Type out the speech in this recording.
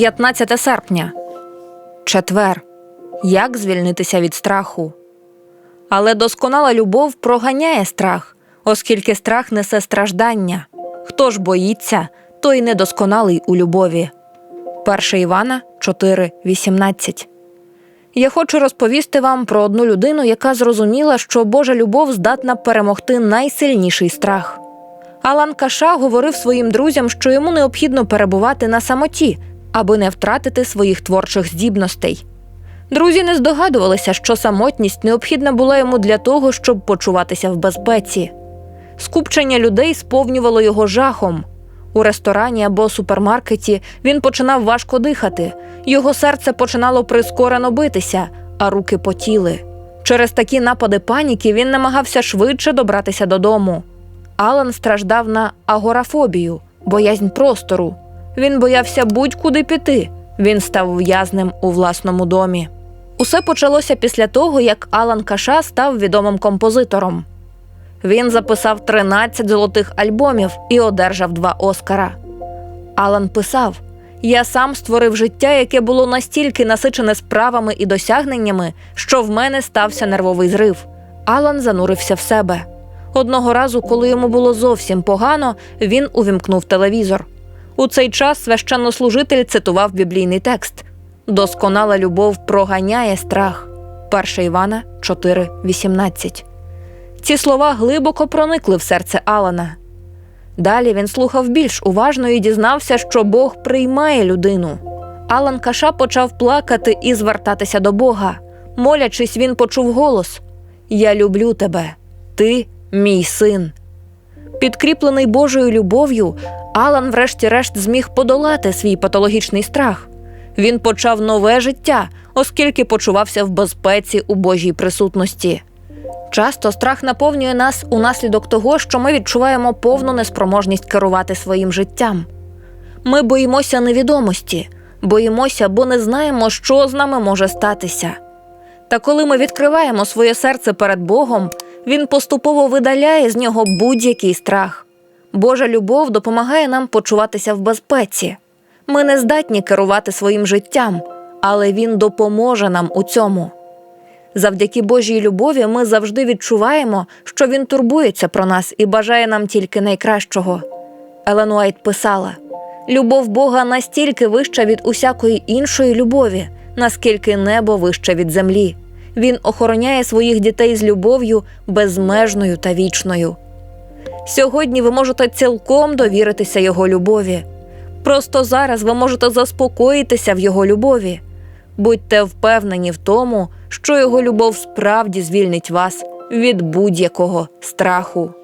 15 серпня. Четвер. Як звільнитися від страху? Але досконала любов проганяє страх, оскільки страх несе страждання. Хто ж боїться, той недосконалий у любові. 1 Івана 4,18 Я хочу розповісти вам про одну людину, яка зрозуміла, що Божа любов здатна перемогти найсильніший страх. Алан Каша говорив своїм друзям, що йому необхідно перебувати на самоті, аби не втратити своїх творчих здібностей. Друзі не здогадувалися, що самотність необхідна була йому для того, щоб почуватися в безпеці. Скупчення людей сповнювало його жахом. У ресторані або супермаркеті він починав важко дихати, його серце починало прискорено битися, а руки потіли. Через такі напади паніки він намагався швидше добратися додому. Алан страждав на агорафобію, боязнь простору. Він боявся будь-куди піти. Він став в'язнем у власному домі. Усе почалося після того, як Алан Каша став відомим композитором. Він записав 13 золотих альбомів і одержав два Оскара. Алан писав: Я сам створив життя, яке було настільки насичене справами і досягненнями, що в мене стався нервовий зрив. Алан занурився в себе. Одного разу, коли йому було зовсім погано, він увімкнув телевізор. У цей час священнослужитель цитував біблійний текст: Досконала любов проганяє страх. 1 Івана 4,18 ці слова глибоко проникли в серце Алана. Далі він слухав більш уважно і дізнався, що Бог приймає людину. Алан Каша почав плакати і звертатися до Бога. Молячись, він почув голос: Я люблю тебе, ти мій син. Підкріплений Божою любов'ю, Алан, врешті-решт, зміг подолати свій патологічний страх. Він почав нове життя, оскільки почувався в безпеці у Божій присутності. Часто страх наповнює нас унаслідок того, що ми відчуваємо повну неспроможність керувати своїм життям. Ми боїмося невідомості, боїмося, бо не знаємо, що з нами може статися. Та коли ми відкриваємо своє серце перед Богом, Він поступово видаляє з нього будь-який страх. Божа любов допомагає нам почуватися в безпеці. Ми не здатні керувати своїм життям, але Він допоможе нам у цьому. Завдяки Божій любові ми завжди відчуваємо, що він турбується про нас і бажає нам тільки найкращого. Елен Уайт писала: любов Бога настільки вища від усякої іншої любові, наскільки небо вище від землі. Він охороняє своїх дітей з любов'ю безмежною та вічною. Сьогодні ви можете цілком довіритися Його любові. Просто зараз ви можете заспокоїтися в Його любові. Будьте впевнені в тому, що його любов справді звільнить вас від будь-якого страху.